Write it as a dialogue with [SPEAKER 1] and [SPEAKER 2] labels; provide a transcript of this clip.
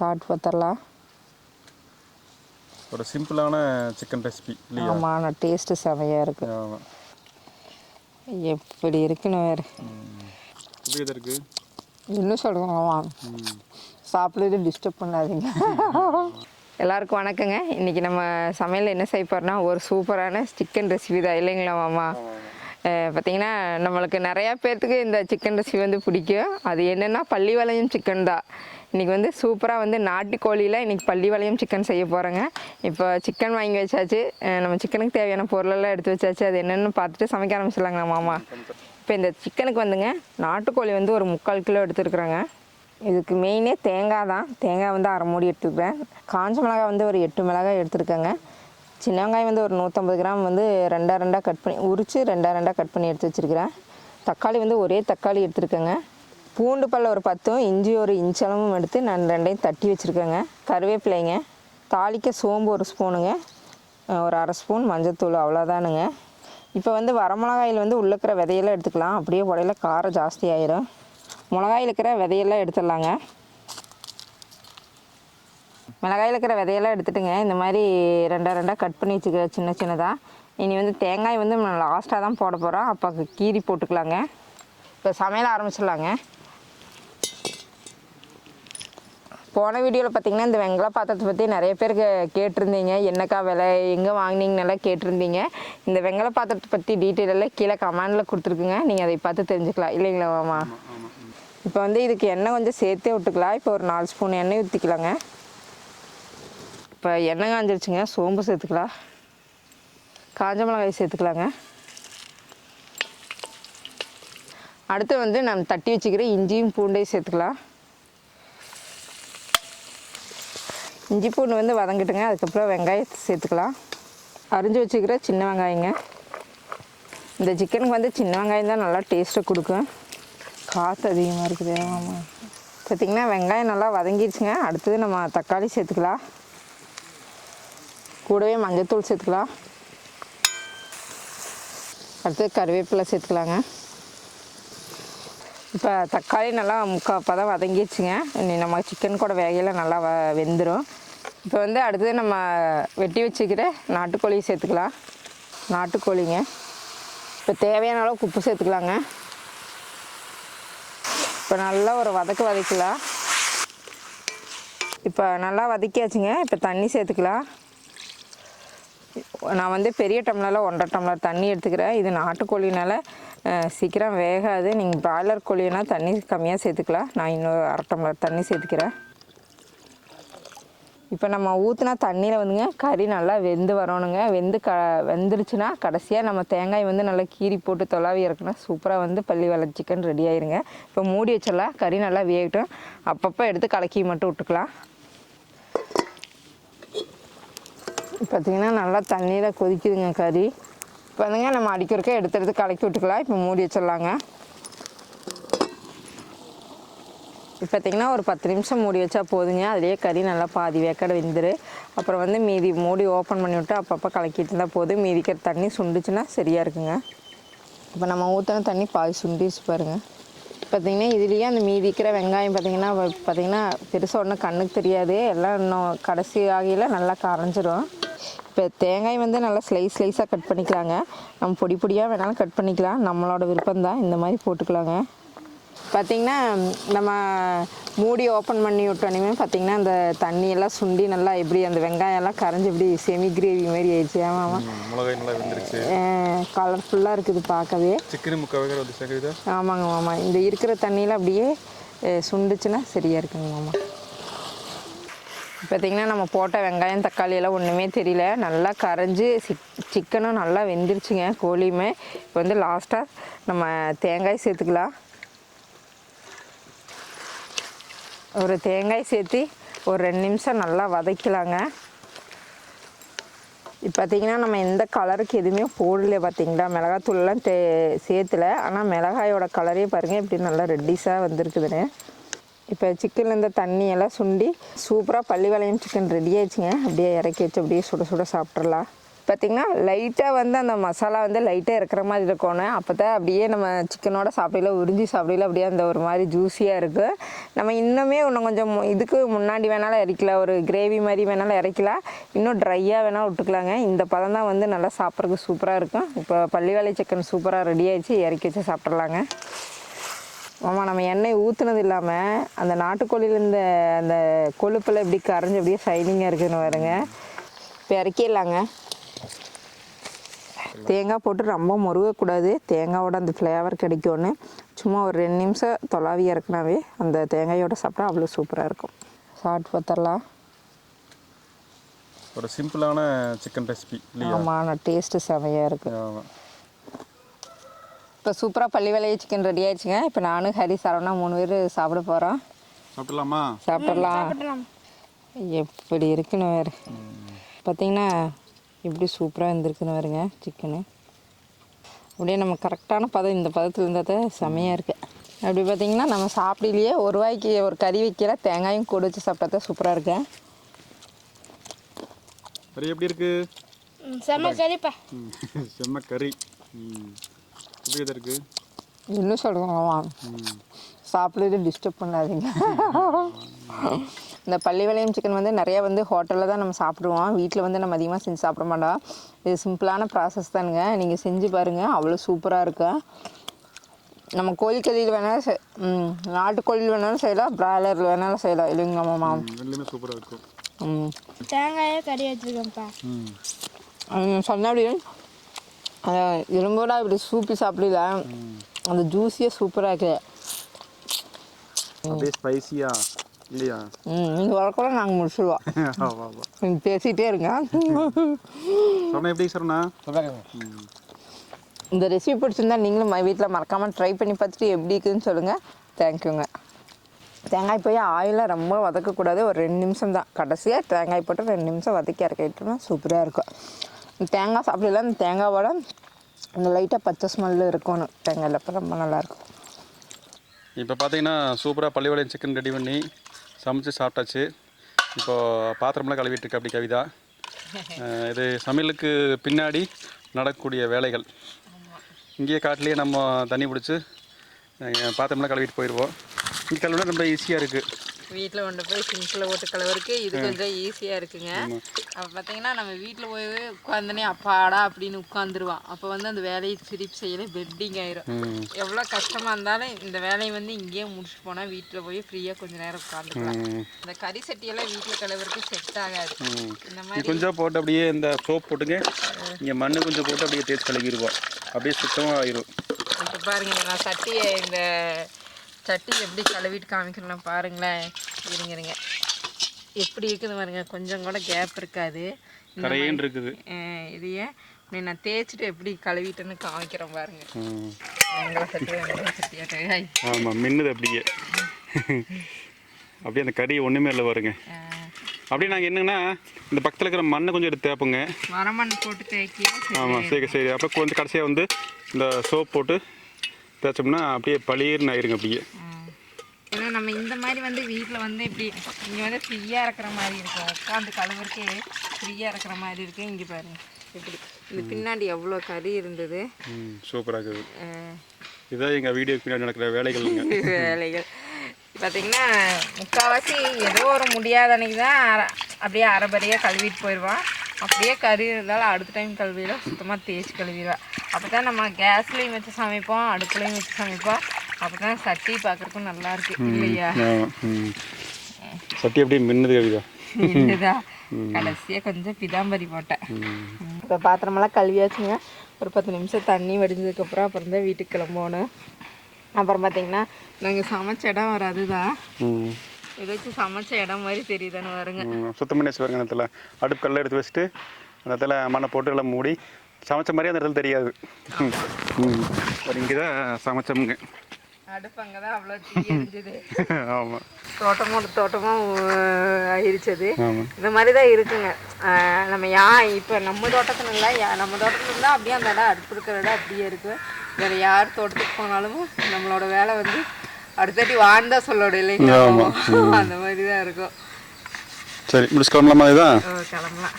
[SPEAKER 1] சாப்பிட்டு பார்த்துடலாம்.
[SPEAKER 2] ஒரு சிம்பிளான சிக்கன் ரெசிபி இல்லையா?
[SPEAKER 1] ஆமாம் ஆனால் டேஸ்ட்டு செமையாக இருக்குது
[SPEAKER 2] ஆமாம்
[SPEAKER 1] எப்படி இருக்குன்னு வேறு.
[SPEAKER 2] எப்படி இருக்கு?
[SPEAKER 1] இன்னும் சொல்கிறோம் ஆமாம்
[SPEAKER 2] ம்.
[SPEAKER 1] சாப்பிடுறது டிஸ்டர்ப் பண்ணாதீங்க. எல்லாருக்கும் வணக்கங்க. இன்றைக்கி நம்ம சமையல் என்ன செய்ய போகிறோம்னா ஒரு சூப்பரான சிக்கன் ரெசிபி தான். இல்லைங்களா மாமா? பார்த்தீங்கன்னா நம்மளுக்கு நிறையா பேர்த்துக்கு இந்த சிக்கன் ரெசிபி வந்து பிடிக்கும். அது என்னென்னா பள்ளி வளையம் சிக்கன் தான். இன்றைக்கி வந்து சூப்பராக வந்து நாட்டுக்கோழியில் இன்றைக்கி பள்ளி வளையம் சிக்கன் செய்ய போகிறேங்க இப்போ சிக்கன் வாங்கி வச்சாச்சு. நம்ம சிக்கனுக்கு தேவையான பொருளெல்லாம் எடுத்து வச்சாச்சு. அது என்னென்னு பார்த்துட்டு சமைக்க ஆரம்பிச்சிடலாங்களா மாமா? இப்போ இந்த சிக்கனுக்கு வந்துங்க நாட்டுக்கோழி வந்து ஒரு முக்கால் கிலோ எடுத்துருக்குறேங்க. இதுக்கு மெயினே தேங்காய் தான். தேங்காய் வந்து அரை மூடி எடுத்துக்கிறேன் காஞ்ச மிளகாய் வந்து ஒரு எட்டு மிளகாய் எடுத்துருக்கேங்க. சின்ன வெங்காயம் வந்து ஒரு நூற்றம்பது கிராம் வந்து ரெண்டா ரெண்டாக கட் பண்ணி உரித்து ரெண்டா ரெண்டாக கட் பண்ணி எடுத்து வச்சுருக்கிறேன். தக்காளி வந்து ஒரே தக்காளி எடுத்துருக்கேங்க. பூண்டு பல்ல ஒரு பத்தும் இஞ்சி ஒரு இன்ச்சளவும் எடுத்து நான் ரெண்டையும் தட்டி வச்சுருக்கேங்க. கருவேப்பிலைங்க தாளிக்க சோம்பு ஒரு ஸ்பூனுங்க ஒரு அரை ஸ்பூன் மஞ்சத்தூள் அவ்வளோதானுங்க இப்போ வந்து வரமிளகாயில் வந்து உள்ள இருக்கிற விதையெல்லாம் எடுத்துக்கலாம். அப்படியே உடையில காரம் ஜாஸ்தி ஆயிரும். மிளகாயில் இருக்கிற விதையெல்லாம் எடுத்துடலாங்க. மிளகாயில் இருக்கிற விதையெல்லாம் எடுத்துட்டுங்க. இந்த மாதிரி ரெண்டாக ரெண்டாக கட் பண்ணி வச்சுக்கிற சின்ன சின்னதாக இனி வந்து தேங்காய் வந்து லாஸ்ட்டாக தான் போட போகிறோம் அப்போ கீரி போட்டுக்கலாங்க. இப்போ சமையல் ஆரம்பிச்சிடலாங்க. போன வீடியோவில் பார்த்தீங்கன்னா இந்த வெங்கல பாத்திரத்தை பற்றி நிறைய பேர் கே- கேட்டிருந்தீங்க. என்னக்கா விலை? எங்கே வாங்கினீங்கன்னெல்லாம் கேட்டிருந்தீங்க. இந்த வெங்கல பாத்திரத்தை பற்றி டீட்டெயில் எல்லாம் கீழே கமெண்டில் கொடுத்துருக்குங்க. நீங்கள் அதை பார்த்து தெரிஞ்சுக்கலாம். இல்லைங்களா மாமா? இப்போ வந்து இதுக்கு எண்ணெய் கொஞ்சம் சேர்த்தே விட்டுக்கலாம். இப்போ ஒரு நாலு ஸ்பூன் எண்ணெய் ஊற்றிக்கலாங்க இப்போ எண்ணெய் காஞ்சிருச்சுங்க. சோம்பு சேர்த்துக்கலாம். காஞ்ச மிளகாய் சேர்த்துக்கலாங்க. அடுத்து வந்து நான் தட்டி வச்சுக்கிற இஞ்சியும் பூண்டையும் சேர்த்துக்கலாம். இஞ்சி பூண்டு வந்து வதங்கிட்டுங்க. அதுக்கப்புறம் வெங்காயத்தை சேர்த்துக்கலாம். அரிஞ்சு வச்சுக்கிற சின்ன வெங்காயங்க. இந்த சிக்கனுக்கு வந்து சின்ன வெங்காயம் தான் நல்லா டேஸ்ட்டை கொடுக்கும். காற்று அதிகமாக இருக்குது. ஆமாம் பார்த்திங்கன்னா வெங்காயம் நல்லா வதங்கிடுச்சுங்க அடுத்தது நம்ம தக்காளி சேர்த்துக்கலாம். கூடவே மஞ்சத்தூள் சேர்த்துக்கலாம். அடுத்தது கருவேப்பிலை சேர்த்துக்கலாங்க. இப்போ தக்காளி நல்லா முக்கால் பதம் வதங்கிடுச்சுங்க. இனி நம்ம சிக்கன் கூட வேகையில் நல்லா வ வெந்துடும் இப்போ வந்து அடுத்தது நம்ம வெட்டி வச்சுக்கிற நாட்டுக்கோழி சேர்த்துக்கலாம். நாட்டுக்கோழிங்க. இப்போ தேவையான அளவுக்கு உப்பு சேர்த்துக்கலாங்க. இப்போ நல்லா ஒரு வதக்கு வதக்கலாம். இப்போ நல்லா வதக்கியாச்சுங்க. இப்போ தண்ணி சேர்த்துக்கலாம். நான் வந்து பெரிய டம்ளரில் ஒன்றரை டம்ளர் தண்ணி எடுத்துக்கிறேன். இது நாட்டுக்கோழினால சீக்கிரம் வேகாது. நீங்கள் பிராய்லர் கோழினா தண்ணி கம்மியாக சேர்த்துக்கலாம். நான் இன்னொரு அரை டம்ளர் தண்ணி சேர்த்துக்கிறேன். இப்போ நம்ம ஊற்றினா தண்ணியில் வந்துங்க கறி நல்லா வெந்து வரணுங்க. வெந்து க வெந்துருச்சுன்னா கடைசியாக நம்ம தேங்காய் வந்து நல்லா கீறி போட்டு தொலாவி இறக்கணும் சூப்பராக வந்து பள்ளி வள சிக்கன் ரெடி ஆயிருங்க. இப்போ மூடி வச்சிடலாம். கறி நல்லா வேகட்டும். அப்பப்போ எடுத்து கலக்கி மட்டும் விட்டுக்கலாம். பார்த்தீங்கன்னா நல்லா தண்ணியில் கொதிக்குதுங்க கறி. இப்போ வந்துங்க நம்ம அடிக்கிறக்க எடுத்து எடுத்து கலக்கி விட்டுக்கலாம். இப்போ மூடி வச்சிடலாங்க. இப்போ பார்த்தீங்கன்னா ஒரு பத்து நிமிஷம் மூடி வச்சா போதுங்க. அதுலேயே கறி நல்லா பாதி வேக்கடை வெந்துரு. அப்புறம் வந்து மீதி மூடி ஓப்பன் பண்ணி விட்டு அப்பப்போ கலக்கிட்டு இருந்தால் போதும். மீதிக்கிற தண்ணி சுண்டுச்சுன்னா சரியாக இருக்குங்க. இப்போ நம்ம ஊற்றின தண்ணி பாதி சுண்டிச்சு பாருங்கள் பார்த்தீங்கன்னா இதுலேயே அந்த மீதிக்கிற வெங்காயம் பார்த்தீங்கன்னா பார்த்திங்கன்னா பார்த்தீங்கன்னா பெருசாக ஒன்றும் கண்ணுக்கு தெரியாது. எல்லாம் இன்னும் கடைசி ஆகையில் நல்லா கரைஞ்சிரும். இப்போ தேங்காய் வந்து நல்லா ஸ்லைஸ் ஸ்லைஸாக கட் பண்ணிக்கலாங்க. நம்ம பொடி பொடியாக வேணாலும் கட் பண்ணிக்கலாம். நம்மளோட விருப்பம் தான் இந்த மாதிரி போட்டுக்கலாங்க. பார்த்திங்கன்னா நம்ம மூடி ஓப்பன் பண்ணி விட்டோன்னே பார்த்திங்கன்னா அந்த தண்ணியெல்லாம் சுண்டி நல்லா எப்படி அந்த வெங்காயம் எல்லாம் கரைஞ்சி இப்படி செமி கிரேவி மாதிரி ஆயிடுச்சு. ஆமாம்
[SPEAKER 2] மிளகாய் நல்லா வெந்துருச்சு.
[SPEAKER 1] கலர்ஃபுல்லாக இருக்குது பார்க்கவே.
[SPEAKER 2] சிக்கன்
[SPEAKER 1] ஆமாங்க மாமா இந்த இருக்கிற தண்ணியில் அப்படியே சுண்டுச்சுன்னா சரியாக இருக்குங்க மாமா. பார்த்திங்கன்னா நம்ம போட்ட வெங்காயம் தக்காளி எல்லாம் ஒன்றுமே தெரியல. நல்லா கரைஞ்சி சிக் சிக்கனும் நல்லா வெந்துருச்சுங்க கோழியுமே. இப்போ வந்து லாஸ்ட்டாக நம்ம தேங்காய் சேர்த்துக்கலாம். ஒரு தேங்காய் சேர்த்து ஒரு ரெண்டு நிமிஷம் நல்லா வதக்கலாங்க. இப்போ பார்த்தீங்கன்னா நம்ம எந்த கலருக்கு எதுவுமே போடல பார்த்தீங்களா மிளகாத்தூள்லாம் தே சேர்த்துல. ஆனால் மிளகாயோட கலரே பாருங்கள் இப்படி நல்லா ரெட்டிஸாக வந்திருக்குதுன்னு. இப்போ சிக்கன்லேருந்து தண்ணியெல்லாம் சுண்டி சூப்பராக பள்ளி வளையம் சிக்கன் ரெடி ஆயிடுச்சுங்க. அப்படியே இறக்கி வச்சு அப்படியே சுட சுட சாப்பிட்றலாம் பார்த்திங்கன்னா லைட்டாக வந்து அந்த மசாலா வந்து லைட்டாக இருக்கிற மாதிரி இருக்கணும் அப்போ தான் அப்படியே நம்ம சிக்கனோட சாப்பிடல உறிஞ்சி சாப்பிடல அப்படியே அந்த ஒரு மாதிரி ஜூஸியாக இருக்குது நம்ம இன்னுமே இன்னும் கொஞ்சம் இதுக்கு முன்னாடி வேணாலும் இறக்கலாம் ஒரு கிரேவி மாதிரி வேணாலும் இறக்கலாம் இன்னும் ட்ரையாக வேணாலும் விட்டுக்கலாங்க. இந்த பதம் தான் வந்து நல்லா சாப்பிட்றதுக்கு சூப்பராக இருக்கும். இப்போ பள்ளிவாளி சிக்கன் சூப்பராக ரெடி ஆகிடுச்சு இறக்கி வச்சு சாப்பிட்றலாங்க ஆமாம் நம்ம எண்ணெய் ஊற்றுனது இல்லாமல் அந்த நாட்டுக்கோழியில் இந்த அந்த கொழுப்பில் இப்படி கரைஞ்சி அப்படியே ஷைனிங்காக இருக்குதுன்னு பாருங்க. இப்போ இறக்கிடலாங்க. தேங்காய் போட்டு ரொம்ப முருகக்கூடாது. தேங்காயோட அந்த ஃப்ளேவர் கிடைக்கும்னு. சும்மா ஒரு ரெண்டு நிமிஷம் தொலாவி இறக்குனாவே அந்த தேங்காயோட சாப்பிட்டா அவ்வளோ சூப்பராக இருக்கும். சாப்பிட்டு பார்த்துடலாம்.
[SPEAKER 2] ஒரு சிம்பிளான சிக்கன் ரெசிபி
[SPEAKER 1] ஆமாம் ஆனால் டேஸ்ட்டு செமையாக இருக்குது இப்போ சூப்பராக பள்ளி வேலையை சிக்கன் ரெடி ஆயிடுச்சுங்க. இப்போ நானும் ஹரி சரவணா மூணு பேர் சாப்பிட போகிறோம்
[SPEAKER 2] சாப்பிடலாமா?
[SPEAKER 1] சாப்பிட்றலாம் எப்படி இருக்குன்னு வேறு. பார்த்தீங்கன்னா எப்படி சூப்பராக இருந்திருக்குன்னு வருங்க சிக்கனு அப்படியே நம்ம கரெக்டான பதம் இந்த பதத்தில் இருந்தால் தான் செமையாக இருக்கு. அப்படி பார்த்தீங்கன்னா நம்ம சாப்பிடலையே ஒரு வாய்க்கு ஒரு கறி வைக்கல தேங்காயும் கூட வச்சு சாப்பிட்டா தான் சூப்பராக இருக்கு.
[SPEAKER 2] கறி எப்படி இருக்கு?
[SPEAKER 3] செம்ம கறிப்பா.
[SPEAKER 2] செம்ம கறி. எப்படி இருக்கு?
[SPEAKER 1] இன்னும் சொல்கிறோம்
[SPEAKER 2] ம்.
[SPEAKER 1] சாப்பிடுறது டிஸ்டர்ப் பண்ணாதீங்க. இந்த பள்ளி விளையம் சிக்கன் வந்து நிறைய வந்து ஹோட்டலில் தான் நம்ம சாப்பிடுவோம். வீட்டில் வந்து நம்ம அதிகமாக செஞ்சு சாப்பிட மாட்டோம். இது சிம்பிளான ப்ராசஸ் தானுங்க. நீங்கள் செஞ்சு பாருங்கள் அவ்வளோ சூப்பராக இருக்கும் நம்ம கோழிக்கறியில் வேணாலும் செ- ம், நாட்டுக்கோழியில் வேணாலும் செய்யலாம். பிராய்லரில் வேணாலும் செய்யலாம். இல்லைங்களா மாமா?
[SPEAKER 2] சூப்பராக இருக்கும்
[SPEAKER 1] ம்.
[SPEAKER 3] தேங்காயே கறி வச்சிருக்கேன்ப்பா.
[SPEAKER 2] ம்.
[SPEAKER 1] அது சொன்னபடி எலும்போட இப்படி சூப்பி சாப்பிடல. அந்த ஜூஸியாக சூப்பராக இருக்குது
[SPEAKER 2] அப்படியே ஸ்பைசியா இல்லையா?
[SPEAKER 1] ம் நீங்கள் வரக்கூட நாங்கள் முடிச்சிடுவோம் நீங்கள் பேசிகிட்டே இருங்க.
[SPEAKER 2] சொன்ன எப்படி சொன்னா
[SPEAKER 1] இந்த ரெசிபி பிடிச்சிருந்தா நீங்களும் வீட்டில் மறக்காமல் ட்ரை பண்ணி பார்த்துட்டு எப்படி இருக்குதுன்னு சொல்லுங்கள் தேங்க்யூங்க தேங்காய் போய் ஆயிலாக ரொம்ப வதக்கக்கூடாது. ஒரு ரெண்டு நிமிஷம் தான் கடைசியாக தேங்காய் போட்டு ரெண்டு நிமிஷம் வதக்கி இறக்கிட்டோம்னா சூப்பராக இருக்கும். தேங்காய் சாப்பிடல இந்த தேங்காவோட இந்த லைட்டாக பச்சை ஸ்மெல்லு இருக்கணும். தேங்காயில் அப்போ ரொம்ப நல்லாயிருக்கும்.
[SPEAKER 2] இப்போ பார்த்தீங்கன்னா சூப்பராக பள்ளிவாளையம் சிக்கன் ரெடி பண்ணி சமைச்சு சாப்பிட்டாச்சு. இப்போ பாத்திரம்லாம் கழுவிட்டு இருக்கு அப்படி கவிதா. இது சமையலுக்கு பின்னாடி நடக்கக்கூடிய வேலைகள். இங்கேயே காட்டிலேயே நம்ம தண்ணி பிடிச்சி பாத்திரம்லாம் கழுவிட்டு போயிடுவோம் இங்கே கழுவினா ரொம்ப ஈஸியாக இருக்குது
[SPEAKER 1] வீட்டில் கொண்டு போய் சிங்கில் போட்டு கலவருக்கு இது கொஞ்சம் ஈஸியாக இருக்குங்க. அப்போ பார்த்தீங்கன்னா நம்ம வீட்டில் போய் உட்காந்தனே அப்பாடா அப்படின்னு உட்காந்துருவான் அப்போ வந்து அந்த வேலையை திருப்பி செய்யல பெட்டிங் ஆயிரும். எவ்வளோ கஷ்டமாக இருந்தாலும் இந்த வேலையை வந்து இங்கேயே முடிச்சுட்டு போனால் வீட்டில் போய் ஃப்ரீயாக கொஞ்ச நேரம் உட்காந்துக்கலாம் இந்த கறி சட்டியெல்லாம் வீட்டில் கலவருக்கு செட் ஆகாது. இந்த மாதிரி
[SPEAKER 2] கொஞ்சம் போட்டு அப்படியே இந்த சோப் போட்டுங்க. இங்கே மண்ணு கொஞ்சம் போட்டு அப்படியே தேய்ச்சி கழுவிடுவோம் அப்படியே சுத்தமாக ஆயிரும்.
[SPEAKER 1] இப்போ பாருங்க நான் சட்டியை இந்த சட்டி எப்படி கழுவிட்டு காமிக்கிறேன் பாருங்களேன். இருங்க இருங்க. எப்படி இருக்குது பாருங்க கொஞ்சம் கூட கேப் இருக்காது.
[SPEAKER 2] இருக்குது.
[SPEAKER 1] இதையே நீ நான் தேய்ச்சிட்டு எப்படி கழுவிட்டேன்னு காமிக்கிறேன் பாருங்க. எங்களை சட்டி சட்டியாட்டே
[SPEAKER 2] ஆமாம் மின்னுது அப்படியே. அப்படியே அந்த கறி ஒன்றுமே இல்லை பாருங்க. அப்படியே நாங்கள் என்னங்கன்னா இந்த பக்கத்தில் இருக்கிற மண்ணை கொஞ்சம் எடுத்து தேப்போங்க
[SPEAKER 1] வரமண் போட்டு தேய்க்கி
[SPEAKER 2] ஆமாம் சரி சரி. அப்புறம் கொஞ்சம் கடைசியாக வந்து இந்த சோப் போட்டு தேய்ச்சோம்னா அப்படியே பளீர்னு ஆயிருங்க அப்படியே.
[SPEAKER 1] ஏன்னா நம்ம இந்த மாதிரி வந்து வீட்டில் வந்து இப்படி இங்கே வந்து ஃப்ரீயாக இருக்கிற மாதிரி இருக்கும் உட்காந்து கழுவுறக்கே ஃப்ரீயாக இருக்கிற மாதிரி இருக்கு. இங்கே பாருங்க. இப்படி. இந்த பின்னாடி எவ்வளோ கறி இருந்தது?
[SPEAKER 2] சூப்பராக இருக்குது. இதான் எங்கள் வீடியோக்கு பின்னாடி நடக்கிற வேலைகள்ங்க
[SPEAKER 1] வேலைகள். பார்த்தீங்கன்னா முக்கால்வாசி ஏதோ ஒரு முடியாத அன்னைக்கு தான் அப்படியே அரைபறையாக கழுவிட்டு போயிடுவான் அப்படியே கறி இருந்தாலும் அடுத்த டைம் கழுவிட சுத்தமாக தேய்ச்சி கழுவிடுவான் அப்போ தான் நம்ம கேஸ்லேயும் வச்சு சமைப்போம் அடுப்புலையும் வச்சு சமைப்போம். அப்போ தான் சட்டி பார்க்குறக்கும் நல்லா இருக்கு இல்லையா?
[SPEAKER 2] சட்டி அப்படியே மின்னுது கவிதா?
[SPEAKER 1] இதுதான் கடைசியாக கொஞ்சம் பிதாம்பரி போட்டேன். இப்போ பாத்திரமெல்லாம் கழுவியாச்சுங்க. ஒரு பத்து நிமிஷம் தண்ணி வடிஞ்சதுக்கப்புறம் அப்புறம் தான் வீட்டுக்கு கிளம்பணும் அப்புறம் பார்த்தீங்கன்னா நாங்கள் சமைச்ச இடம் ஒரு அதுதான்.
[SPEAKER 2] ம்.
[SPEAKER 1] ஏதாச்சும் சமைச்ச இடம் மாதிரி தெரியுதானு வருங்க
[SPEAKER 2] சுத்தம் பண்ணி வச்சு அந்த இடத்துல. அடுப்பு கல்ல எடுத்து வச்சுட்டு இடத்துல மண்ணை போட்டு எல்லாம் மூடி சமைச்ச மாதிரி அந்த இடத்துல தெரியாது. ம் ம் இங்கே தான் சமைச்சோமுங்க
[SPEAKER 1] அடுப்பு அங்கே தான் அவ்வளோ தீ எரிஞ்சுது
[SPEAKER 2] ஆமாம்
[SPEAKER 1] தோட்டமோட தோட்டமாக ஆயிருச்சது.
[SPEAKER 2] ஆமாம்
[SPEAKER 1] இந்த மாதிரி தான் இருக்குங்க நம்ம யா இப்போ நம்ம தோட்டத்துல இல்லை யா நம்ம தோட்டத்துல இருந்தால் அப்படியே அந்த இடம் அடுப்பு இருக்கிற இடம் அப்படியே இருக்கு. வேறு யார் தோட்டத்துக்கு போனாலும் நம்மளோட வேலை வந்து அடுத்தடி வாழ்ந்தா சொல்லணும் இல்லைங்களா? அந்த மாதிரி தான் இருக்கும்.
[SPEAKER 2] சரி முடிச்சு கிளம்பலாமா இதான்
[SPEAKER 1] கிளம்பலாம்.